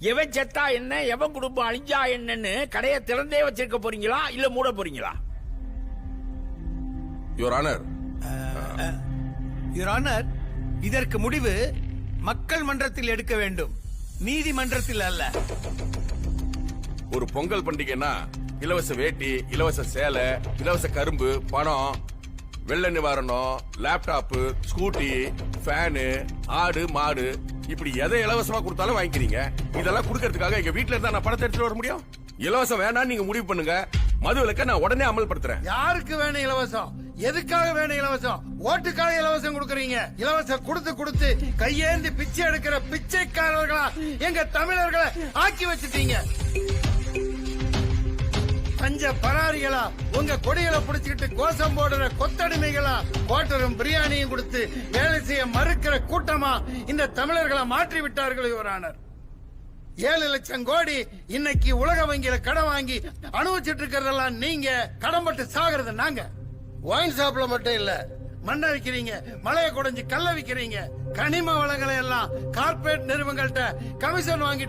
எவன் செத்தா என்ன எவன் குடும்பம் அழிஞ்சா என்னன்னு கடையை திறந்தே வச்சிருக்க போறீங்களா இல்ல மூட போறீங்களா? யுவர் ஆனர் யுவர் ஆனர் இதற்கு முடிவு மக்கள் மன்றத்தில் எடுக்க வேண்டும். நீதிமன்றத்தில் அல்ல. ஒரு பொங்கல் பண்டிகைன்னா இலவச வேட்டி இலவச சேலை இலவச கரும்பு பணம் வெள்ள நிவாரணம் லேப்டாப்பு ஸ்கூட்டி ஃபேனு ஆடு மாடு இப்படி எதை இலவசமா கொடுத்தாலும் வாங்கிக்கிறீங்க. இதெல்லாம் கொடுக்கறதுக்காக எங்க வீட்டுல இருந்தா நான் பணத்தை எடுத்துட்டு வர முடியும்? இலவசம் வேணாம் நீங்க முடிவு பண்ணுங்க. மது விலக்க நான் உடனே அமல்படுத்துறேன். யாருக்கு வேணும் இலவசம்? எதுக்காக வேணும் இலவசம்? ஓட்டுக்காக இலவசம் கொடுக்கறீங்க. இலவசம் கொடுத்து கொடுத்து கையேந்தி பிச்சை எடுக்கிற பிச்சைக்காரர்களா எங்க தமிழர்களை ஆக்கி வச்சுட்டீங்க. பஞ்ச பராரிகளா உங்க கொடிகளை புடிச்சுக்கிட்டு கோஷம் போடுற கொத்தடிமைகளா கோட்டரும் பிரியாணியும் கொடுத்து வேலை செய்ய மறுக்கிற கூட்டமா இந்த தமிழர்களை மாற்றி விட்டார்கள் யுவரானர் ஏழு லட்சம் கோடி இன்னைக்கு உலக வங்கியில கடன் வாங்கி அனுபவிச்சிட்டு இருக்கிறதெல்லாம் நீங்க கடன்பட்டு சாகிறது நாங்க. ஒயின் ஷாப்ல மட்டும் இல்ல. மண்ணை விக்கிறீங்க மலையை குடைஞ்சு கல்ல விக்கிறீங்க கனிம வளங்களை எல்லாம் கார்ப்பரேட் நிறுவனங்கள்ட்ட கமிஷன் வாங்கிட்டு